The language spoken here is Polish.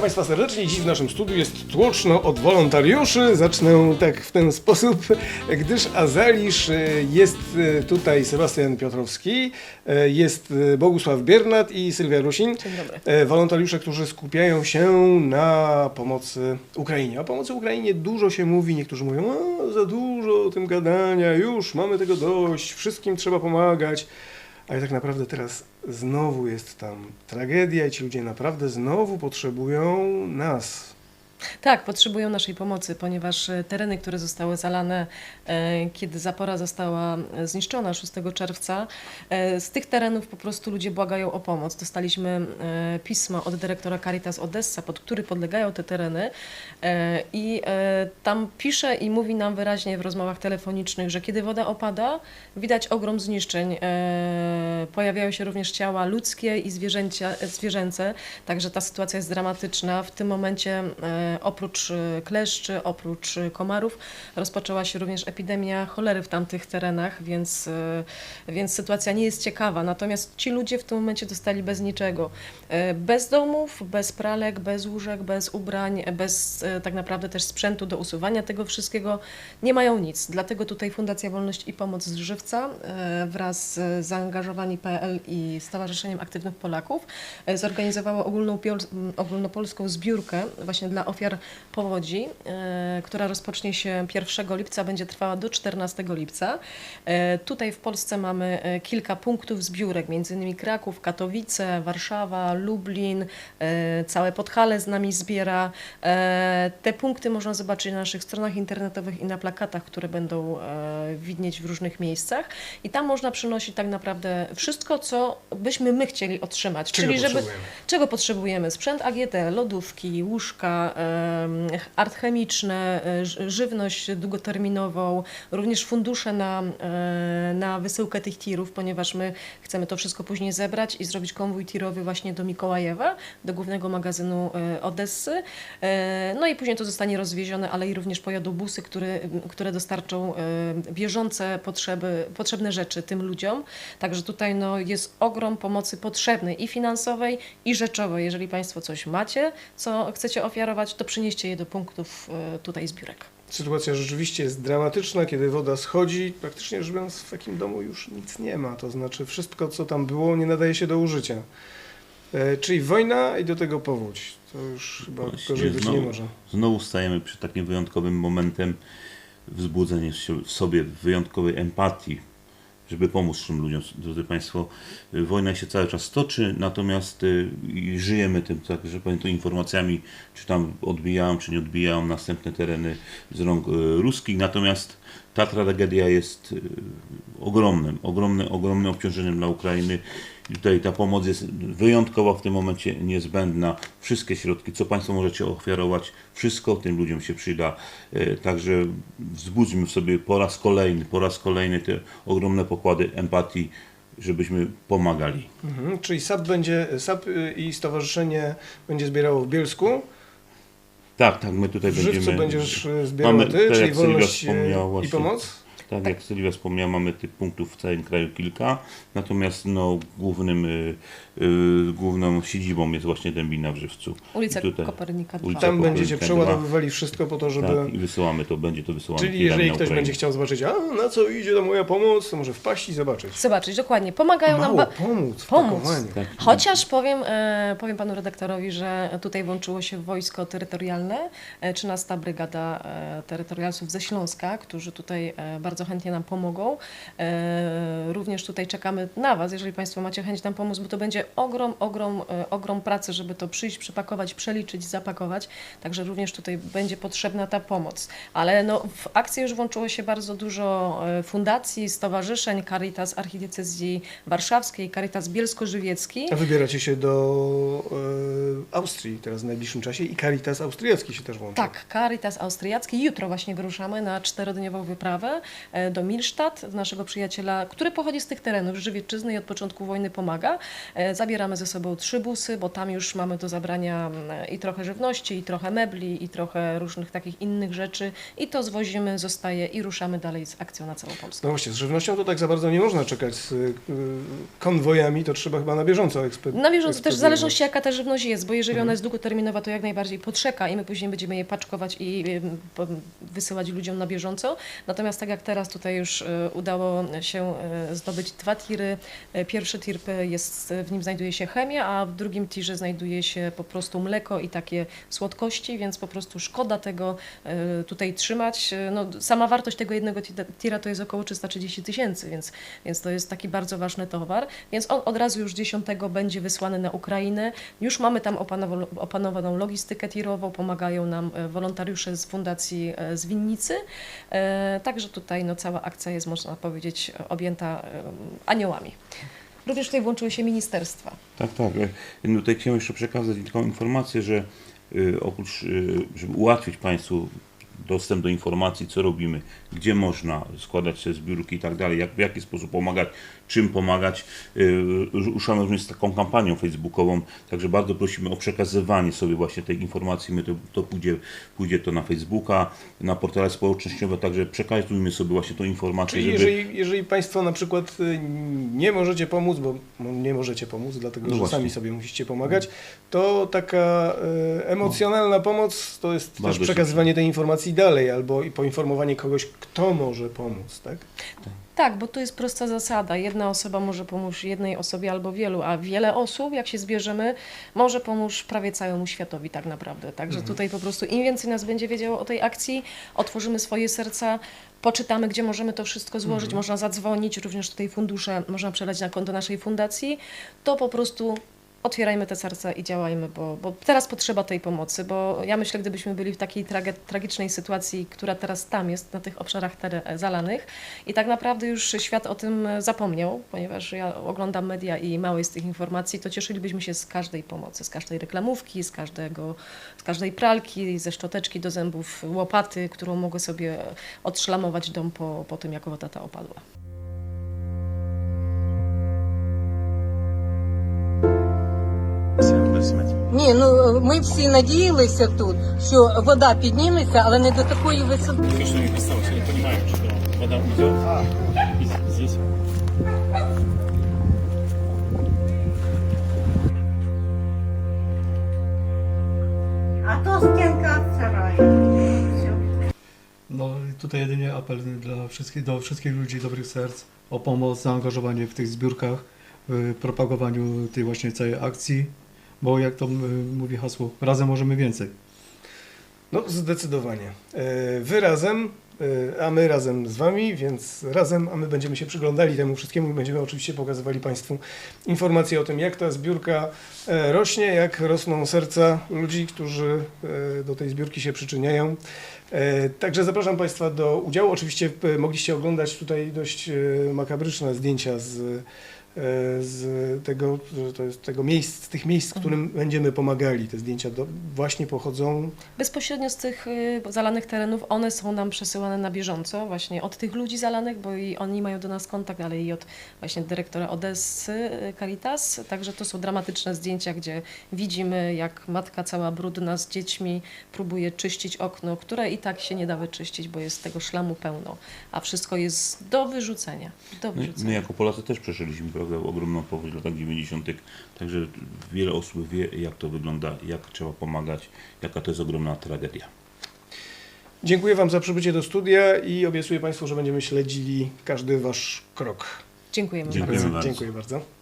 Witam Państwa serdecznie. Dziś w naszym studiu jest tłoczno od wolontariuszy. Zacznę tak w ten sposób, gdyż Azalisz e, jest e, tutaj Sebastian Piotrowski, e, jest Bogusław Biernat i Sylwia Rusin. Dzień dobry. Wolontariusze, którzy skupiają się na pomocy Ukrainie. O pomocy Ukrainie dużo się mówi, niektórzy mówią, o, za dużo o tym gadania, już mamy tego dość, wszystkim trzeba pomagać. Ale tak naprawdę teraz znowu jest tam tragedia i ci ludzie naprawdę znowu potrzebują nas. Tak, potrzebują naszej pomocy, ponieważ e, tereny, które zostały zalane, e, kiedy zapora została e, zniszczona 6 czerwca, z tych terenów po prostu ludzie błagają o pomoc. Dostaliśmy pismo od dyrektora Caritas Odessa, pod który podlegają te tereny i tam pisze i mówi nam wyraźnie w rozmowach telefonicznych, że kiedy woda opada, widać ogrom zniszczeń. Pojawiają się również ciała ludzkie i zwierzęcia, zwierzęce, także ta sytuacja jest dramatyczna. W tym momencie oprócz e, kleszczy, oprócz e, komarów rozpoczęła się również epidemia cholery w tamtych terenach, więc, e, więc sytuacja nie jest ciekawa. Natomiast ci ludzie w tym momencie dostali bez niczego. Bez domów, bez pralek, bez łóżek, bez ubrań, bez tak naprawdę też sprzętu do usuwania tego wszystkiego. Nie mają nic. Dlatego tutaj Fundacja Wolność i Pomoc z Żywca wraz z Zaangażowani.pl i Stowarzyszeniem Aktywnych Polaków zorganizowała ogólną, ogólnopolską zbiórkę właśnie dla ofiar powodzi, e, która rozpocznie się 1 lipca, będzie trwała do 14 lipca. E, Tutaj w Polsce mamy e, kilka punktów zbiórek, między innymi Kraków, Katowice, Warszawa, Lublin, całe Podhale z nami zbiera. Te punkty można zobaczyć na naszych stronach internetowych i na plakatach, które będą widnieć w różnych miejscach. I tam można przynosić tak naprawdę wszystko, co byśmy my chcieli otrzymać. Czego Czyli żeby potrzebujemy? czego potrzebujemy? Sprzęt AGT, lodówki, łóżka, art chemiczne, żywność długoterminową, również fundusze na, e, na wysyłkę tych tirów, ponieważ my chcemy to wszystko później zebrać i zrobić konwój tirowy właśnie do Mikołajewa, do głównego magazynu e, Odessy. E, No i później to zostanie rozwiezione, ale i również pojadą busy, które, które dostarczą bieżące potrzeby, potrzebne rzeczy tym ludziom. Także tutaj no, jest ogrom pomocy potrzebnej i finansowej, i rzeczowej. Jeżeli Państwo coś macie, co chcecie ofiarować, to przynieście je do punktów e, tutaj zbiórek. Sytuacja rzeczywiście jest dramatyczna, kiedy woda schodzi, praktycznie rzecz biorąc w takim domu już nic nie ma, to znaczy wszystko co tam było nie nadaje się do użycia. E, czyli wojna i do tego powódź. To już chyba Właśnie, gorzej być nie może. Znowu stajemy przed takim wyjątkowym momentem wzbudzenia się w sobie wyjątkowej empatii, żeby pomóc tym ludziom. Drodzy Państwo, y, wojna się cały czas toczy, natomiast y, żyjemy tym, tak, że powiem to informacjami, czy tam odbijają, czy nie odbijają następne tereny z rąk y, ruskich, natomiast ta tragedia jest ogromnym, ogromnym, ogromnym obciążeniem dla Ukrainy. Tutaj ta pomoc jest wyjątkowa w tym momencie niezbędna. Wszystkie środki, co Państwo możecie ofiarować, wszystko tym ludziom się przyda. E, Także wzbudźmy w sobie po raz kolejny, po raz kolejny te ogromne pokłady empatii, żebyśmy pomagali. Mhm. Czyli SAP będzie, SAP y, i stowarzyszenie będzie zbierało w Bielsku. Tak, tak, my tutaj W będziemy... będziesz y, zbierał mamy, ty, czyli wolność y, i pomoc. Tak, jak Sylwia wspomniała, mamy tych punktów w całym kraju kilka, natomiast no, głównym, y, y, główną siedzibą jest właśnie Dębina w Żywcu. Ulica I tutaj- Kopernika 2. ulica Tam Kopernika będziecie dwa. przeładowywali wszystko po to, żeby... Tak, i wysyłamy to, będzie to wysyłane. Czyli jeżeli ktoś będzie chciał zobaczyć, a na co idzie ta moja pomoc, to może wpaść i zobaczyć. Zobaczyć, dokładnie. Pomagają nam. Mało Ba- pomóc w Pomóc. Tak. Chociaż powiem, e, powiem panu redaktorowi, że tutaj włączyło się wojsko terytorialne, e, 13 Brygada e, Terytorialsów ze Śląska, którzy tutaj e, bardzo chętnie nam pomogą. E, Również tutaj czekamy na Was, jeżeli Państwo macie chęć nam pomóc, bo to będzie ogrom, ogrom, e, ogrom pracy, żeby to przyjść, przepakować, przeliczyć, zapakować. Także również tutaj będzie potrzebna ta pomoc. Ale no, w akcję już włączyło się bardzo dużo e, fundacji, stowarzyszeń, Caritas Archidiecezji Warszawskiej, Caritas Bielsko-Żywiecki. A wybieracie się do e, Austrii teraz w najbliższym czasie i Caritas austriacki się też włączy. Tak, Caritas Austriacki. Jutro właśnie wyruszamy na czterodniową wyprawę. E, do Milstadt, do naszego przyjaciela, który pochodzi z tych terenów, z Żywiecczyzny i od początku wojny pomaga. E, Zabieramy ze sobą trzy busy, bo tam już mamy do zabrania mm, i trochę żywności, i trochę mebli, i trochę różnych takich innych rzeczy i to zwozimy, zostaje i ruszamy dalej z akcją na całą Polskę. No właśnie, z żywnością to tak za bardzo nie można czekać. Z y, konwojami to trzeba chyba na bieżąco eksped- Na bieżąco też w zależności jaka ta żywność jest, bo jeżeli Mhm. ona jest długoterminowa, to jak najbardziej poczeka i my później będziemy je paczkować i po- wysyłać ludziom na bieżąco. Natomiast tak jak teraz tutaj już y, udało się y, zdobyć dwa tiry. Y, Pierwszy tir jest, w nim znajduje się chemia, a w drugim tirze znajduje się po prostu mleko i takie słodkości, więc po prostu szkoda tego tutaj trzymać. No, sama wartość tego jednego ti- tira to jest około 330 tysięcy, więc, więc to jest taki bardzo ważny towar. Więc on od razu już 10 będzie wysłany na Ukrainę. Już mamy tam opanow- opanowaną logistykę tirową, pomagają nam wolontariusze z Fundacji z Winnicy. E, Także tutaj no, cała akcja jest, można powiedzieć, objęta aniołami. Również tutaj włączyły się ministerstwa. Tak, tak. No tutaj chciałem jeszcze przekazać taką informację, że y, oprócz, y, żeby ułatwić Państwu dostęp do informacji, co robimy, gdzie można składać sobie zbiórki i tak dalej, jak, w jaki sposób pomagać, czym pomagać, y, ruszamy również z taką kampanią facebookową, także bardzo prosimy o przekazywanie sobie właśnie tej informacji, my to, to pójdzie, pójdzie to na Facebooka, na portale społecznościowe, także przekazujmy sobie właśnie tą informację, Czyli żeby... jeżeli, jeżeli Państwo na przykład y, nie możecie pomóc, bo no, nie możecie pomóc, dlatego No że właśnie. sami sobie musicie pomagać, to taka y, emocjonalna pomoc to jest Bardzo też przekazywanie tej informacji dalej, albo i poinformowanie kogoś, kto może pomóc, tak? Tak, bo to jest prosta zasada. Jedna osoba może pomóc jednej osobie albo wielu, a wiele osób, jak się zbierzemy, może pomóc prawie całemu światowi tak naprawdę. Także tutaj po prostu im więcej nas będzie wiedziało o tej akcji, otworzymy swoje serca, poczytamy, gdzie możemy to wszystko złożyć, można zadzwonić, również tutaj fundusze można przelać na konto naszej fundacji, to po prostu otwierajmy te serca i działajmy, bo, bo teraz potrzeba tej pomocy, bo ja myślę, gdybyśmy byli w takiej trage, tragicznej sytuacji, która teraz tam jest, na tych obszarach tere, zalanych i tak naprawdę już świat o tym zapomniał, ponieważ ja oglądam media i mało jest tych informacji, to cieszylibyśmy się z każdej pomocy, z każdej reklamówki, z, każdego, z każdej pralki, ze szczoteczki do zębów, łopaty, którą mogę sobie odszlamować dom po, po tym, jak woda ta opadła. Ні, ну ми всі надіялися тут, що вода підніметься, але не до такої висоти. Все, что не осталось, они понимают, что вода уйдет. И здесь. A to stęka od No tutaj jedynie apel dla wszystkich, do wszystkich ludzi dobrych serc o pomoc, zaangażowanie w tych zbiórkach, w propagowaniu tej właśnie całej akcji, bo jak to y, mówi hasło, razem możemy więcej. No zdecydowanie. E, Wy razem, e, a my razem z Wami, więc razem, a my będziemy się przyglądali temu wszystkiemu i będziemy oczywiście pokazywali Państwu informacje o tym, jak ta zbiórka e, rośnie, jak rosną serca ludzi, którzy do tej zbiórki się przyczyniają. E, Także zapraszam Państwa do udziału. Oczywiście e, mogliście oglądać tutaj dość e, makabryczne zdjęcia z, z tego, jest tego miejsc, z tych miejsc, którym będziemy pomagali. Te zdjęcia do, właśnie pochodzą Bezpośrednio z tych y, zalanych terenów one są nam przesyłane na bieżąco, właśnie od tych ludzi zalanych, bo i oni mają do nas kontakt, ale i od właśnie dyrektora Odessy y, Caritas. Także to są dramatyczne zdjęcia, gdzie widzimy, jak matka cała brudna z dziećmi próbuje czyścić okno, które i tak się nie da wyczyścić, bo jest tego szlamu pełno, a wszystko jest do wyrzucenia. Do My, my wyrzucenia. jako Polacy też przeżyliśmy prawda, ogromną powódź w latach 90., także wiele osób wie, jak to wygląda, jak trzeba pomagać, jaka to jest ogromna tragedia. Dziękuję Wam za przybycie do studia i obiecuję Państwu, że będziemy śledzili każdy Wasz krok. Dziękujemy Dziękujemy bardzo. bardzo. Dziękuję bardzo.